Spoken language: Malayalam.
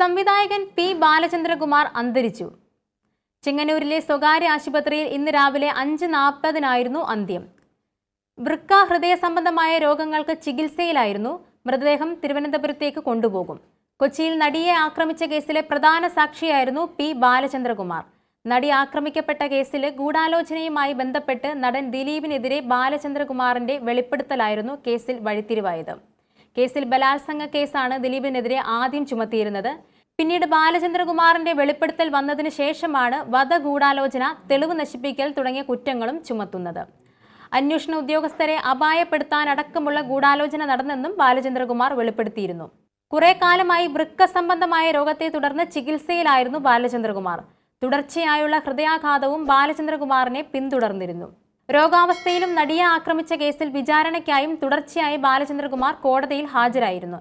സംവിധായകൻ പി ബാലചന്ദ്രകുമാർ അന്തരിച്ചു. ചെങ്ങന്നൂരിലെ സ്വകാര്യ ആശുപത്രിയിൽ ഇന്ന് രാവിലെ അഞ്ച് നാൽപ്പതിനായിരുന്നു അന്ത്യം. വൃക്ക ഹൃദയ സംബന്ധമായ രോഗങ്ങൾക്ക് ചികിത്സയിലായിരുന്നു മൃതദേഹം തിരുവനന്തപുരത്തേക്ക് കൊണ്ടുപോകും. കൊച്ചിയിൽ നടിയെ ആക്രമിച്ച കേസിലെ പ്രധാന സാക്ഷിയായിരുന്നു പി ബാലചന്ദ്രകുമാർ. നടി ആക്രമിക്കപ്പെട്ട കേസിൽ ഗൂഢാലോചനയുമായി ബന്ധപ്പെട്ട് നടൻ ദിലീപിനെതിരെ ബാലചന്ദ്രകുമാറിന്റെ വെളിപ്പെടുത്തലായിരുന്നു കേസിൽ വഴിത്തിരിവായത്. കേസിൽ ബലാത്സംഗ കേസാണ് ദിലീപിനെതിരെ ആദ്യം ചുമത്തിയിരുന്നത്. പിന്നീട് ബാലചന്ദ്രകുമാറിന്റെ വെളിപ്പെടുത്തൽ വന്നതിന് ശേഷമാണ് വധഗൂഢാലോചന തെളിവ് നശിപ്പിക്കൽ തുടങ്ങിയ കുറ്റങ്ങളും ചുമത്തുന്നത്. അന്വേഷണ ഉദ്യോഗസ്ഥരെ അപായപ്പെടുത്താനടക്കമുള്ള ഗൂഢാലോചന നടന്നെന്നും ബാലചന്ദ്രകുമാർ വെളിപ്പെടുത്തിയിരുന്നു. കുറെ കാലമായി വൃക്ക സംബന്ധമായ രോഗത്തെ തുടർന്ന് ചികിത്സയിലായിരുന്നു ബാലചന്ദ്രകുമാർ. തുടർച്ചയായുള്ള ഹൃദയാഘാതവും ബാലചന്ദ്രകുമാറിനെ പിന്തുടർന്നിരുന്നു. രോഗാവസ്ഥയിലും നടിയെ ആക്രമിച്ച കേസിൽ വിചാരണയ്ക്കായും തുടർച്ചയായി ബാലചന്ദ്രകുമാർ കോടതിയിൽ ഹാജരായിരുന്നു.